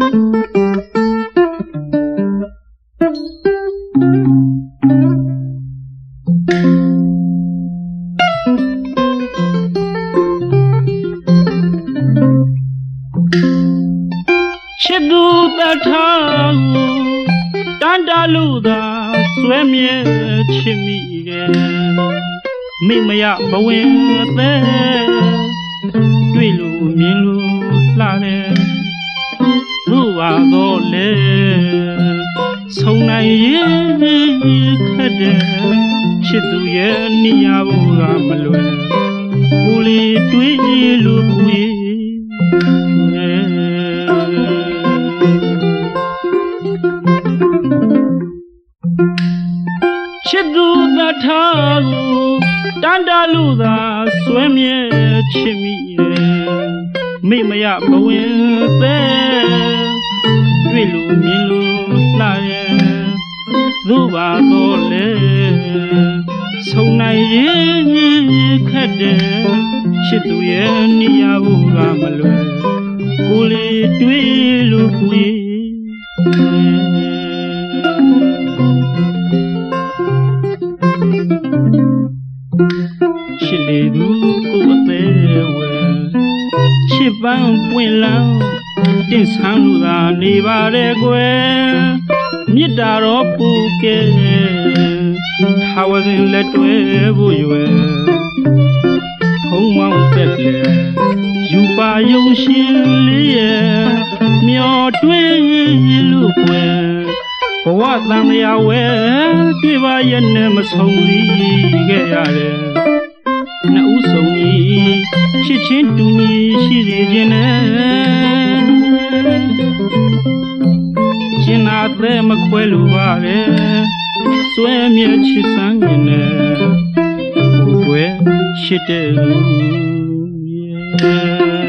ချစ်သူတထားကိုတန်တလူသာဆွဲမြဲချစ်မိရဲ့မိမယဘဝင်အသက်တွေ့လို့မြင်လို့လှတယ်သူ့ပါ တော့လေဆုံးနိုင်ရဲ့ခက်တယ်ချစ်သူရဲ့နေရာဘုရားမလွယ်ကိုယ်လေးတွေ့လို့ကိုယ်ရဲ့ချစ်သူတထားကိုတန်တလူသာဆွဲမြဲချစ်မိရဲ့မိမယဘဝင်သက် တွေ့လို့မြင်လို့လှရဲ့သူ့ပါတော့လေဆုံးနိုင်ရဲ့ခက်တယ်ချစ်သူရဲ့နေရာဘူးကမလွယ်ကိုယ်လေးတွေ့လို့ကိုယ်ရဲ့ချစ်လေသူကိုယ်အသေးဝဲချစ်ပန်းပွင့်လန်း တင့်ဆန်းလူသာနေပါရဲ့ကွယ်မြစ်တာတော့ပူကဲထာဝစဉ်လက်တွဲဖို့ရွယ်ထုံမောင်းတက်လေယူပါယုံရှင်လေးရဲ့မျောတွင်းလူကွယ်ဘဝတန်မြာဝဲတွေ့ပါရဲ့နဲ့မဆုံးသေးခဲ့ရတယ်နှစ်ဦးဆုံးညီချစ်ချင်းတူညီရှိစေခြင်းနဲ့ ရှင်နာတဲ့မခွဲလိုပါပဲစွဲမြဲချစ်စမ်းနေနဲ့ကိုယ်ွယ်ရှိတဲ့လူရဲ့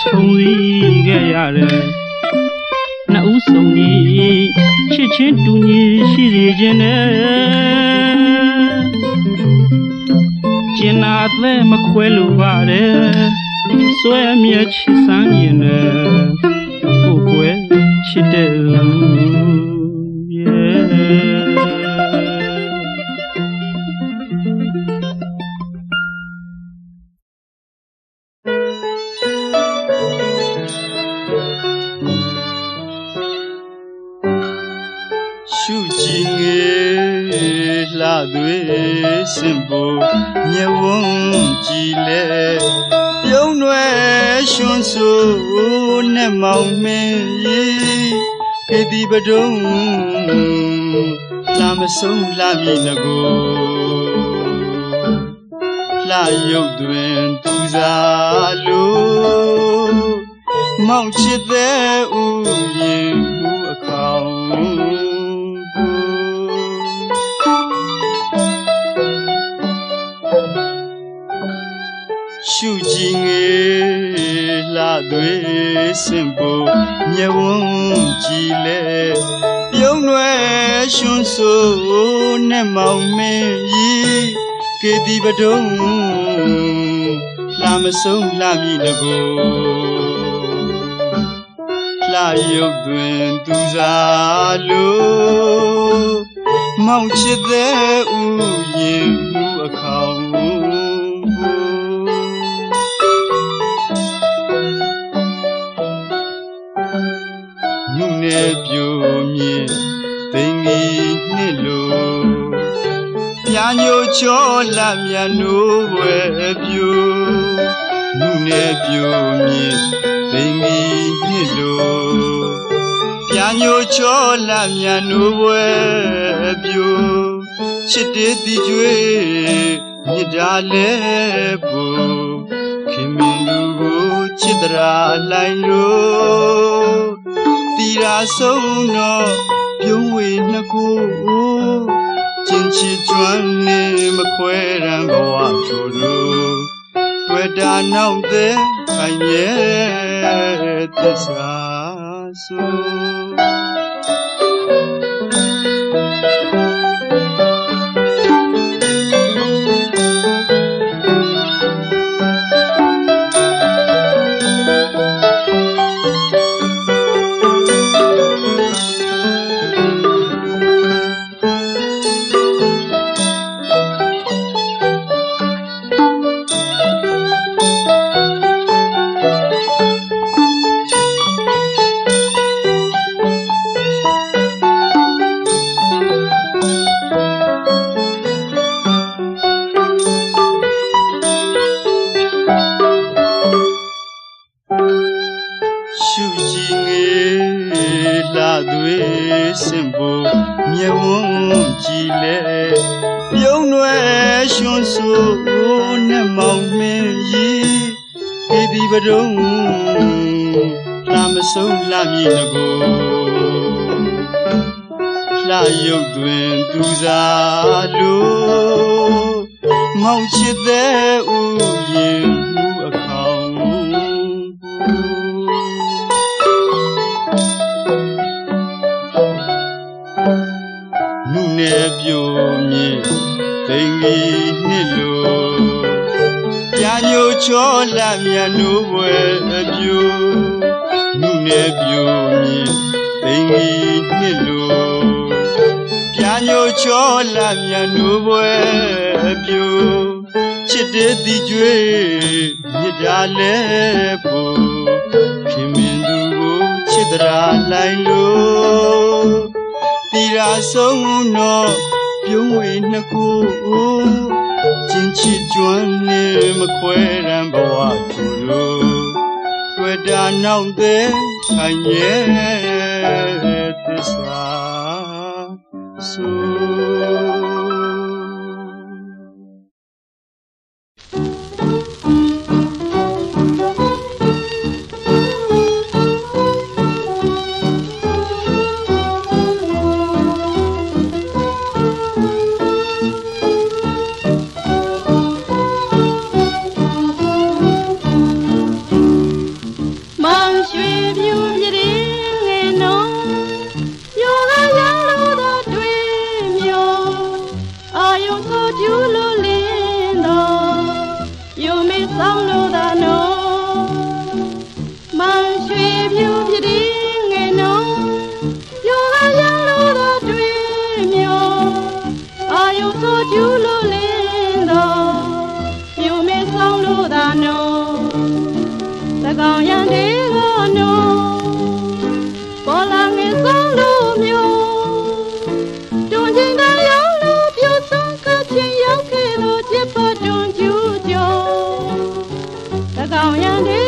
ဆုံးသေးခဲ့ရတယ်နှစ်ဦးဆုံးညီချစ်ချင်းတူညီရှိစေခြင်းနဲ့ကျင်နာသက်မခွဲလိုပါတယ်စွဲမြဲချစ်စမ်းရင်နဲ့ကိုယ်ွယ်ချစ်တဲ့လူ ကေဒီပဒုံလာမဆုံးလာမည်ငကိုလှရုပ်တွင်သူစားလို့မောင်ချစ် သွေးစင်ပေါ်မြဝန်းကြည်လဲပြုံးွယ်ရွှွန်ဆူနဲ့မောင်မင်းရီကေဒီပဒုံလာမဆုံးလာမည်ငကိုလှရုပ်သွင်းသူစားလို့မောင်ချစ်တဲ့ဥရင်မှုအခေါ ချောလာမြတ်နိုးဘွယ်ပြိုနုနယ်ပြိုမြင့်သိင်္ဂီနှစ်လိုပြာညိုချောလာမြတ်နိုးဘွယ်ပြိုချစ်တေးတီကျွေးမြစ်တာလဲပူခင်မင်းလူကိုချစ်တရာလိုက်လို့တီရာဆုံးတော့ပြုံးဝေနှစ်ခု ကျင်ချီကျွမ်းနေမခွဲရန်ဘဝထိုတို့တွေ့တာနောက်တဲ့ခိုင်မြဲသစ္စာဆို နုနယ်ပြိုမြင့်သိင်္ဂီနှစ်လိုပြာညိုချောလာမြတ်နိုးဘွယ်အပြိုနုနယ်ပြိုမြင့်သိင်္ဂီနှစ်လိုပြာညိုချောလာမြတ်နိုးဘွယ်အပြိုချစ်တဲ့တီကျွေးမြစ်တာလဲပူခင်မင်းသူကိုချစ်တရာလိုက်လို့တီ ရာဆုံးတော့ပြုံးဝေနှစ်ခုကျင်ချစ်ကျွမ်းနေမခွဲရန်ဘဝသူလို့တွေ့တာနောက်တဲ့ခိုင်ရဲ့သစ္စာဆို တစ်ပတ်တွန်ကျူးကျော်သကောင်ရန်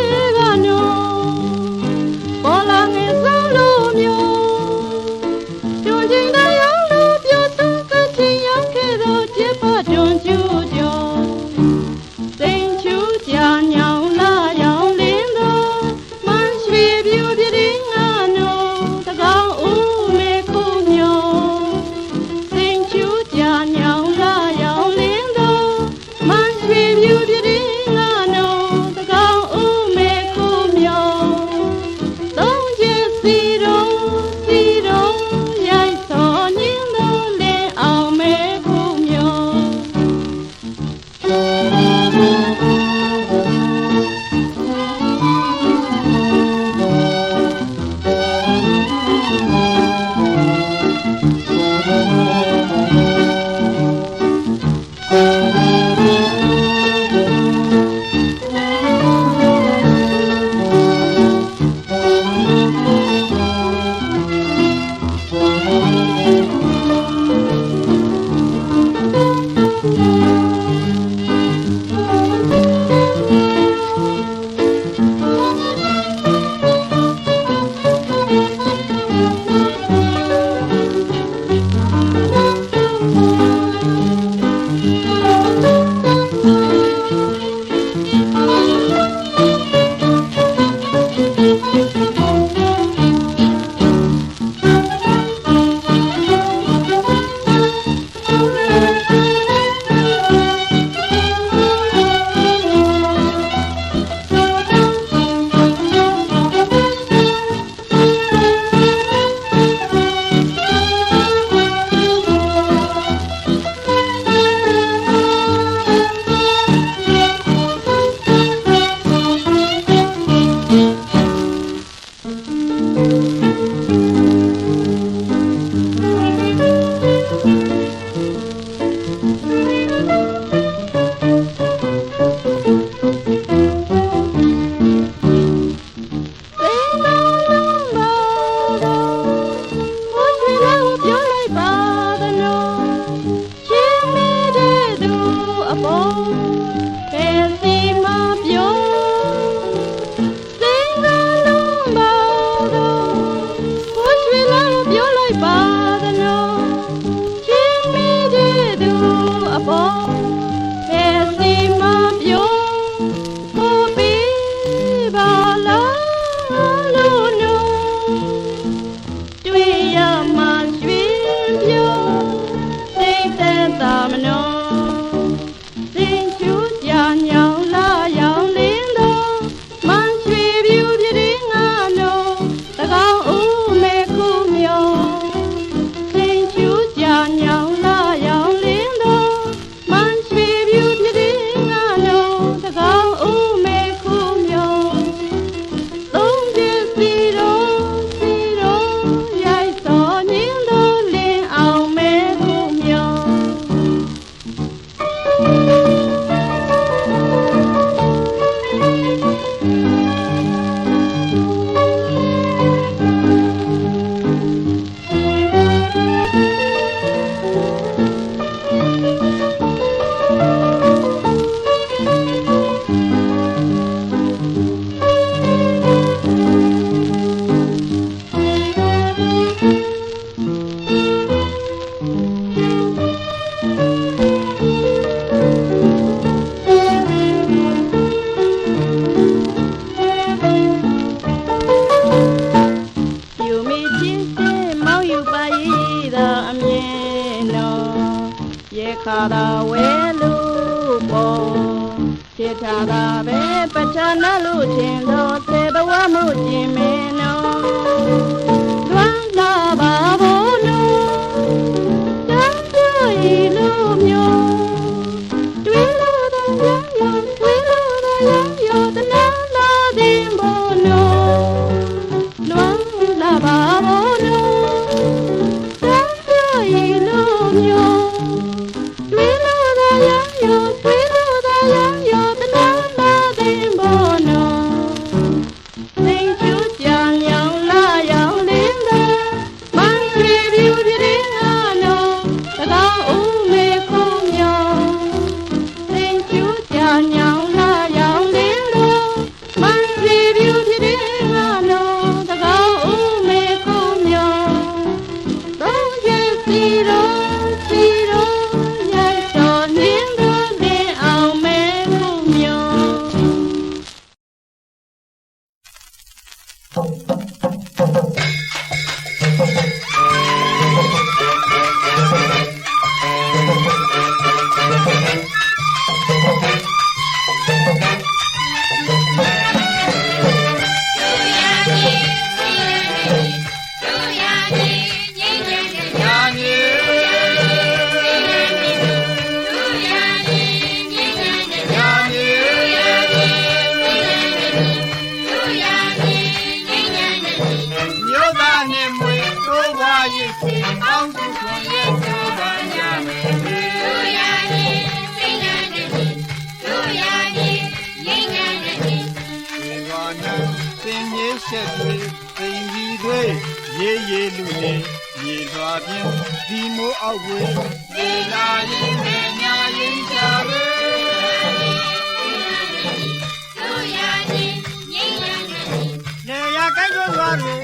နေ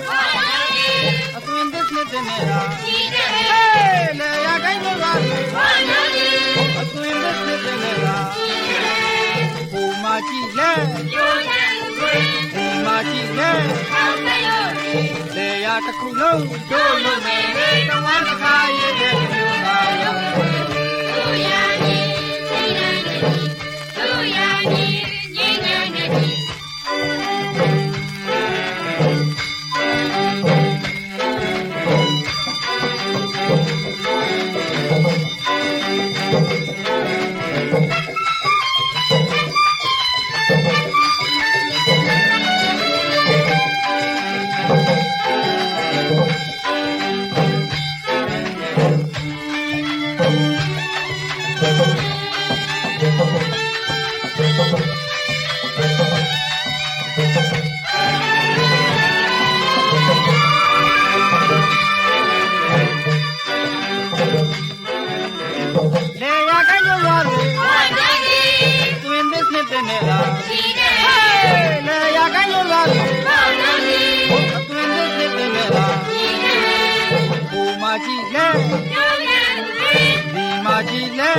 အသွင်သစ်နှစ်တင်နေတာဟေးလေရတိုင်းလို့ပါအသွင်သစ်နှစ်တင်နေတာပူမာကြည့်လဲပူမာကြည့်လဲလေရတစ်ခုလုံးတို့လုံးမယ်တဝမ်းတစ်ခါရဲ့မျိုးပါရောက် ကြည့်လဲဒီမှာကြည့်လဲ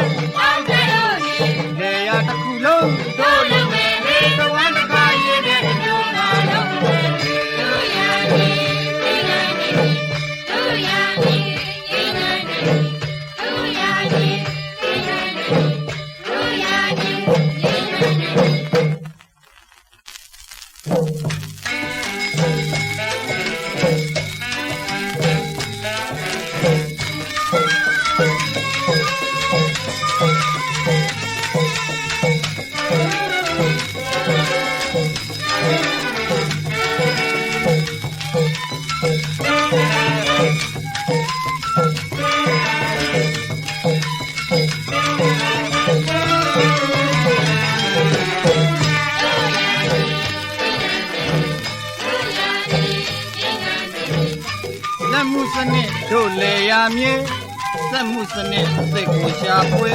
စနစ်စိတ်ကိုရှာဖွေ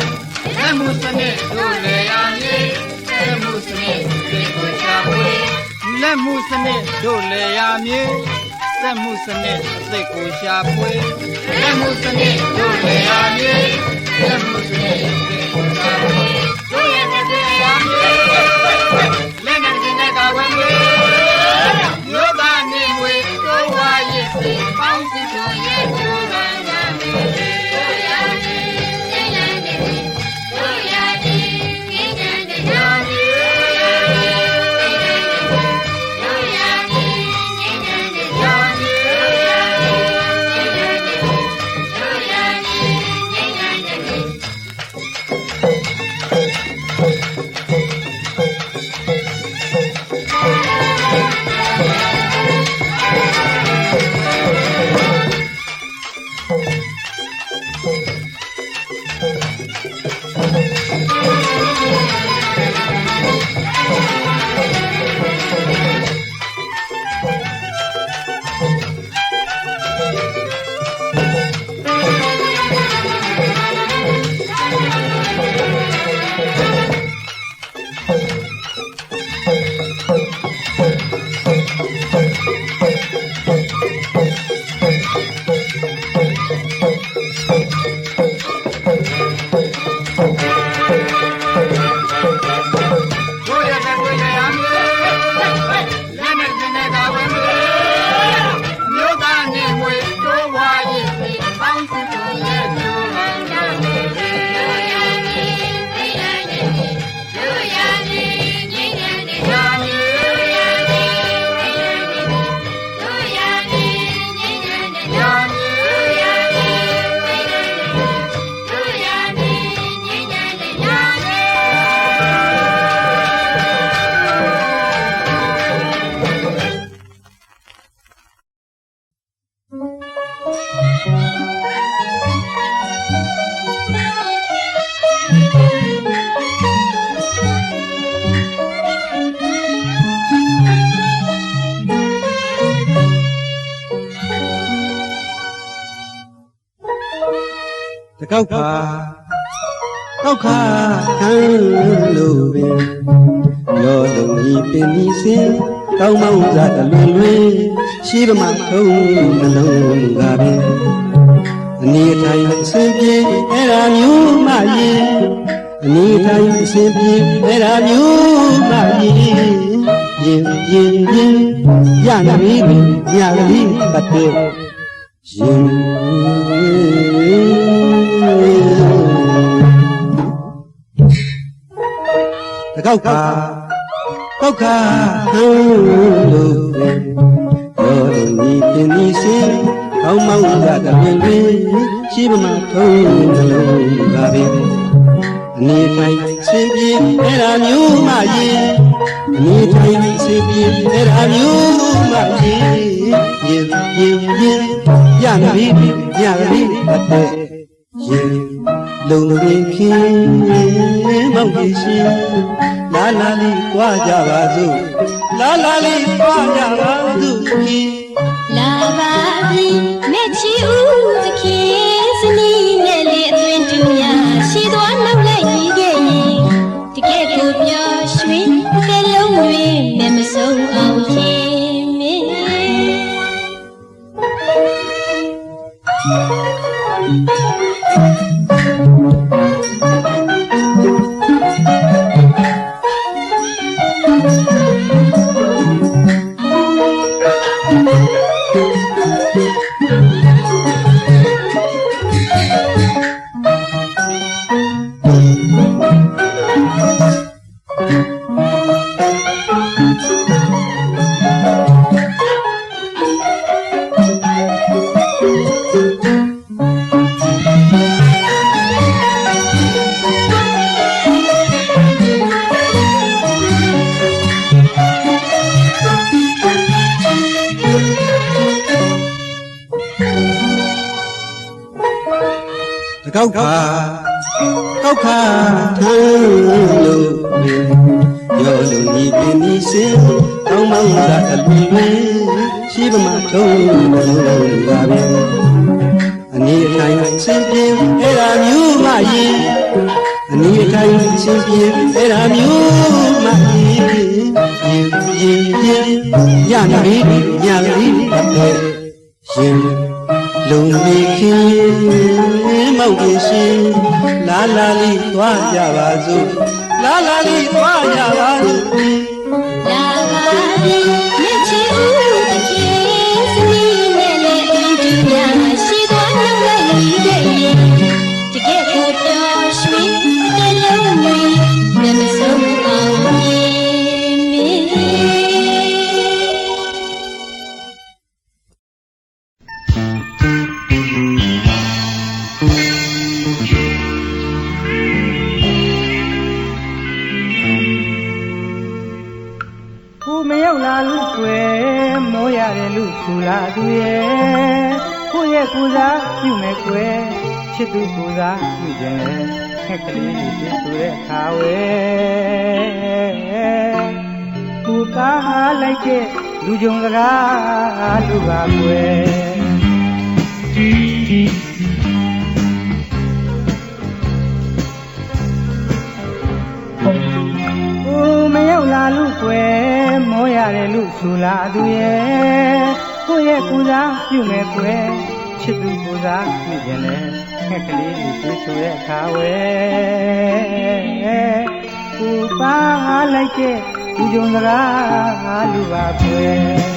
လက်မှုစနစ်တို့လေရာနေလက်မှုစနစ်စိတ်ကိုရှာဖွေလက်မှုစနစ်တို့လေရာမြေလက်မှုစနစ်စိတ်ကိုရှာဖွေလက်မှုစနစ်တို့လေရာမြေလက်မှုစနစ်စိတ်ကိုရှာဖွေ တကောက်ခါကောက်ခါဟန်လို့ပင်ရောလုံးဤပင်ဤစင်ကောင်းမောင်းစားတလွင်လွင်ရှိပမထုံးနှလုံးကပင် အနေတိုင်းအစဉ်ပြေအဲ့ဒါမျိုးမှရင်အနေတိုင်းအစဉ်ပြေအဲ့ဒါမျိုးမှရင်ရင်ရင်ရင်ရနာမီညကလေးပတ်တဲ့တကောက်ခါကောက်ခါဟန်းလို့ရောလုံးဤပင်ဤစင်ကောင်းမောင်းရကပင်ပင် ရှိပမထုံးနှလုံးကပင်အနေတိုင်းစင်ပြေအဲ့ဒါမျိုးမှရင်အနေတိုင်းစင်ပြေအဲ့ဒါမျိုးမှရင်ရင်ရင်ရင်ရနာပြီရနာပြီအတဲ့ရင်လုံးပင်ခင်းမောက်ကြီးရှင်လာလာလေးကြွားကြပါစို့လာလာလေးကြွားကြပါစို့ခင်လာပါပြီမဲ့ချီဦးသ စင်ပြေအဲ့ဒါမျိုးမှရင်ရင်ရင်ရင်ရနာပြီညပြီတဲ့ရင်လုံးဝခင်မောက်ကြီးရှင်လာလာလေးသွားကြပါစို့လာလာလေးသွားကြပါ ကိုမရောက်လာလို့ွယ်မောရတယ်လို့ခူလာသူရဲ့ကိုယ့်ရဲ့ကိုယ်စားပြုမယ်ကွယ်ချစ်သူကိုယ်စားပြုခြင်းလေခက်ကလေးတွေပြဆိုတဲ့အခါဝဲကိုပါလိုက်တဲ့လူကြုံစကားလူပါကွယ် လာလို့ကွယ်မောရတယ်လို့ဆိုလာသူရဲ့ကိုယ့်ရဲ့ကူစားပြုမယ်ကွယ်ချစ်သူကူစားပြုခြင်းလေခက်ကလေးတွေပြေဆိုတဲ့အခါဝဲကိုပါလိုက်တဲ့လူကြုံစကားလူပါကွယ်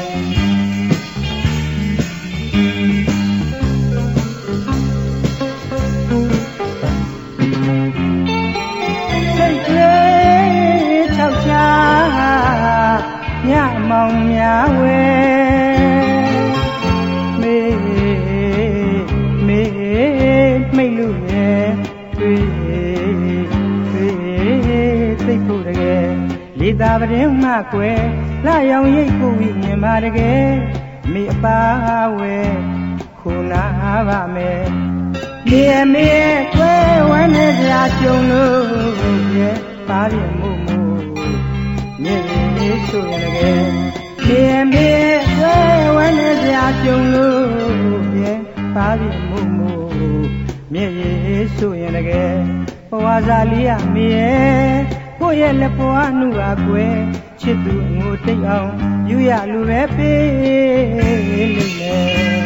သာပရင်မှကွယ်လာရောင်ရိတ်ကိုဝိမြင်ပါတကယ်မိအပါဝဲခုနာပါမယ်မြေမေကွယ်ဝမ်းနေကြကြုံလို့ရဲ့ပါရမှုမှုမြေကြီးဆိုရင်တကယ်မြေမေကွယ်ဝမ်းနေကြကြုံလို့ရဲ့ပါရမှုမှုမြေကြီးဆိုရင်တကယ်ဘဝစာလေးရမြေ ကိုယ့်ရဲ့လက်ပွားနှုပါကွယ်ချစ်သူငိုတိတ်အောင်ယူရလူပဲပေးလိမ့်မယ်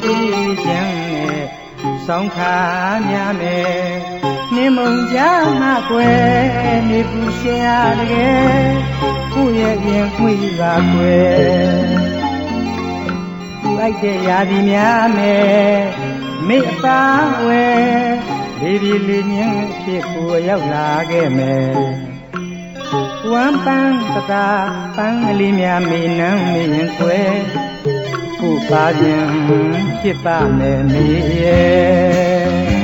ပြေးချမ်းနဲ့ဆောင်းခါများမယ်နေမုံကြမှာကွယ်နေပူရှင်ရတကယ်ကိုယ့်ရဲ့ရင်မှွေပါကွယ် သူအိုက်တဲ့ရာဒီများမယ်မိအပါဝဲလေးပြေလေးမြင်းအဖြစ်ကိုရောက်လာခဲ့မယ်ဝမ်းပန်းတတာပန်းကလေးများမေနမ်းမေရင်ခွဲကိုပါခြင်းဖြစ်ပါမယ်မေရဲ့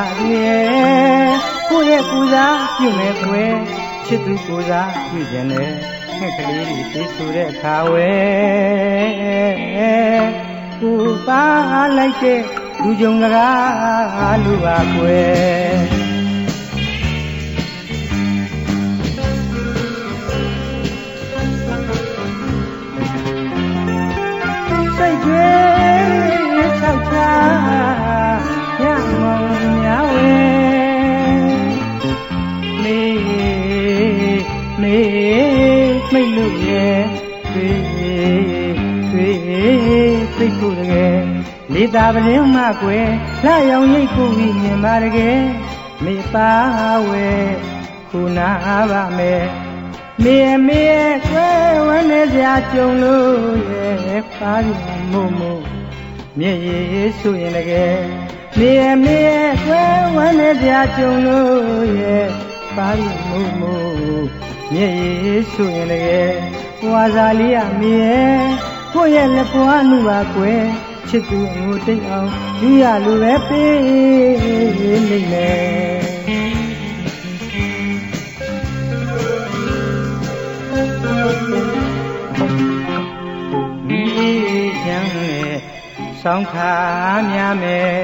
လို့ဆိုလာတယ်ကိုရဲ့ကူစားပြုမယ်ကွယ်ချစ်သူကူစားပြုခြင်းနဲ့ငှက်ကလေးတွေပြေးဆိုတဲ့အခါဝဲကိုပါလိုက်တဲ့လူကြုံစကားလူပါကွယ် လေသာပရင်မှကွယ်လာရောင်ရိတ်ကိုဝိမြင်ပါတကယ်မေပါဝဲခုနာပါမယ်မေမေကွယ်ဝမ်းနေစရာကြုံလို့ရဲ့ပါရမို့မို့မြေကြီးဆိုရင်တကယ်မေမေကွယ်ဝမ်းနေစရာကြုံလို့ရဲ့ပါရမို့မို့မြေကြီးဆိုရင်တကယ်ဝါစာလေးရမေကိုယ့်ရဲ့လက်ပွားနှုပါကွယ် ချစ်သူငိုတိတ်အောင်လူရလူပဲပေးလိမ့်မယ်မိချမ်းနဲ့ဆောင်းခါများမယ်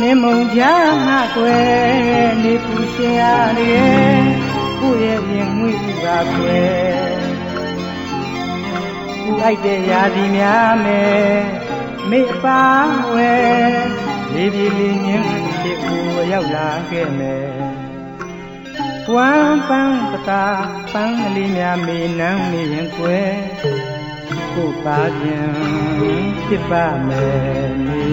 နင်းမုံကြမှာကွယ်နေပူရှင်ရလေကိုယ့်ရဲ့ရင်ငွေပါကွယ်ကိုအိုက်တဲ့ရာဒီများမယ် မိအပါဝဲလေးပြေလေးမြင်းဖြစ်ကိုရောက်လာခဲ့မယ်ဝမ်းပန်းပတာပန်းကလေးများမေနန်းနေရင်ကွယ်ကိုပါပြန်ဖြစ်ပါမယ်နေ